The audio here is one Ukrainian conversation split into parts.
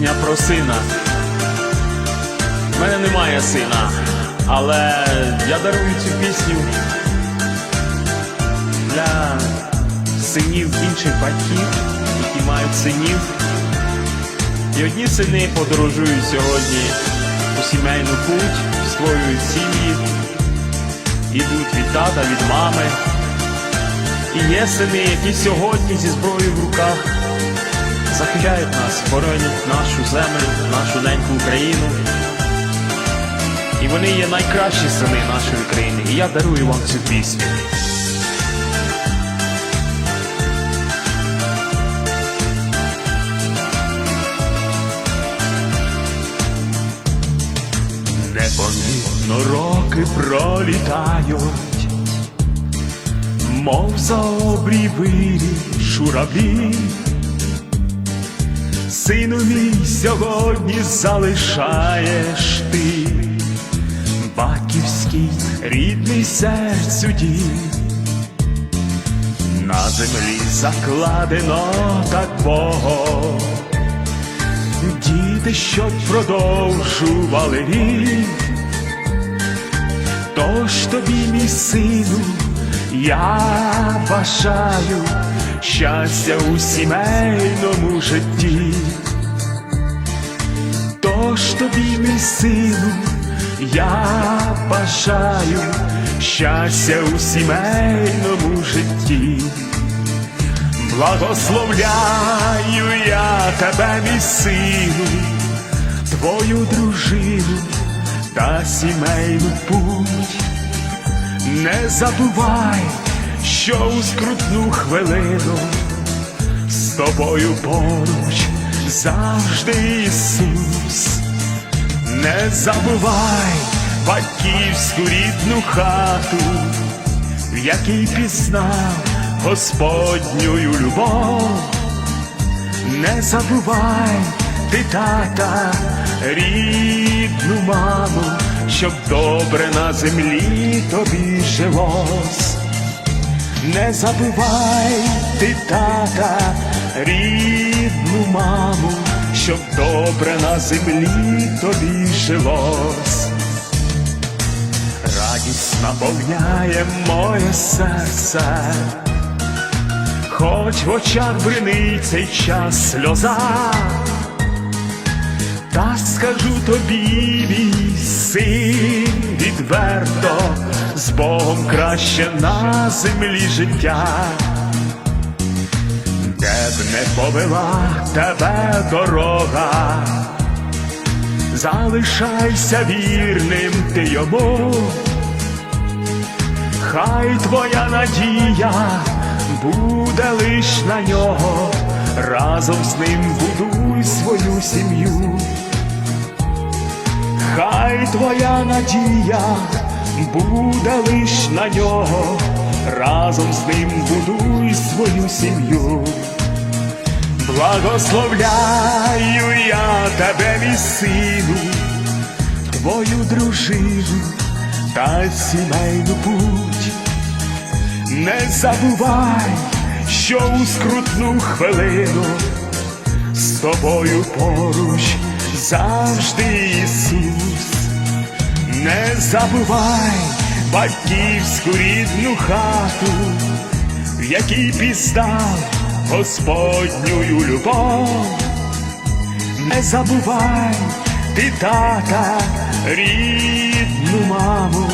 Пісня про сина. У мене немає сина, але я дарую цю пісню для синів інших батьків, які мають синів. І одні сини подорожують сьогодні у сімейну путь, створюють сім'ї, ідуть від тата, від мами. І є сини, які сьогодні зі зброєю в руках захищають нас, боронять нашу землю, нашу неньку Україну. І вони є найкращі сини нашої країни. І я дарую вам цю пісню. Непомітно роки пролітають, мов за обрій вирі журавлі. Сину мій сьогодні залишаєш ти, батьківський рідний серцю дім. На землі закладено так Богом, діти, щоб продовжували рік. Тож тобі, мій сину, я бажаю щастя у сімейному житті. Тож тобі, мій сину, я бажаю щастя у сімейному житті. Благословляю я тебе, мій сину, твою дружину та сімейну путь. Не забувай, що у скрутну хвилину з тобою поруч завжди Ісус. Не забувай батьківську рідну хату, в якій пізнав Господню любов. Не забувай ти тата, рідну маму, щоб добре на землі тобі жилось. Не забувай ти тата, рідну маму, щоб добре на землі тобі жилось. Радість наповняє моє серце, хоч в очах бринить цей час сльоза, та скажу тобі, мій син, відверто, з Богом краще на землі життя, де б не повела тебе дорога, залишайся вірним ти йому, хай твоя надія буде лиш на нього, разом з ним будуй свою сім'ю. Хай твоя надія буде лиш на нього, разом з ним будуй свою сім'ю. Благословляю я тебе, мій сину, твою дружину та сімейну путь. Не забувай, що у скрутну хвилину з тобою поруч завжди Ісус. Не забувай батьківську рідну хату, в якій пізнав Господню любов. Не забувай ти тата, рідну маму,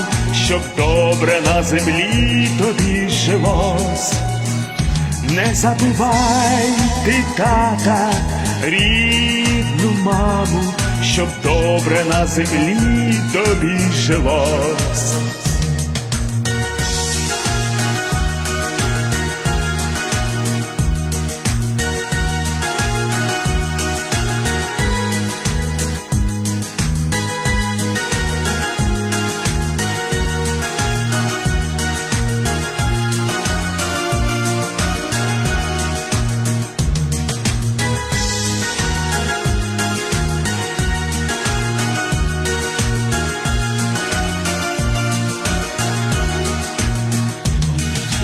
щоб добре на землі тобі жилось. Не забувай ти тата, рідну маму, щоб добре на землі тобі жилось.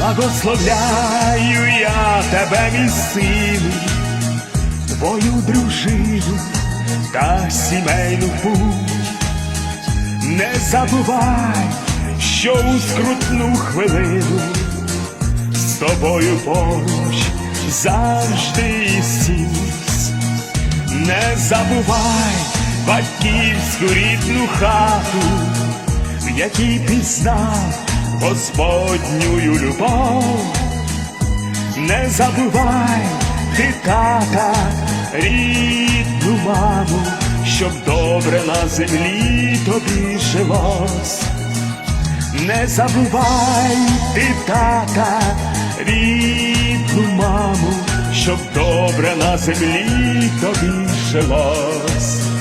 Благословляю я тебе, мій сину, твою дружину та сімейну путь. Не забувай, що у скрутну хвилину з тобою поруч завжди Ісус. Не забувай батьківську рідну хату, в якій пізнав Господню любов. Не забувай ти тата, рідну маму, щоб добре на землі тобі жилось. Не забувай ти тата, рідну маму, щоб добре на землі тобі жилось.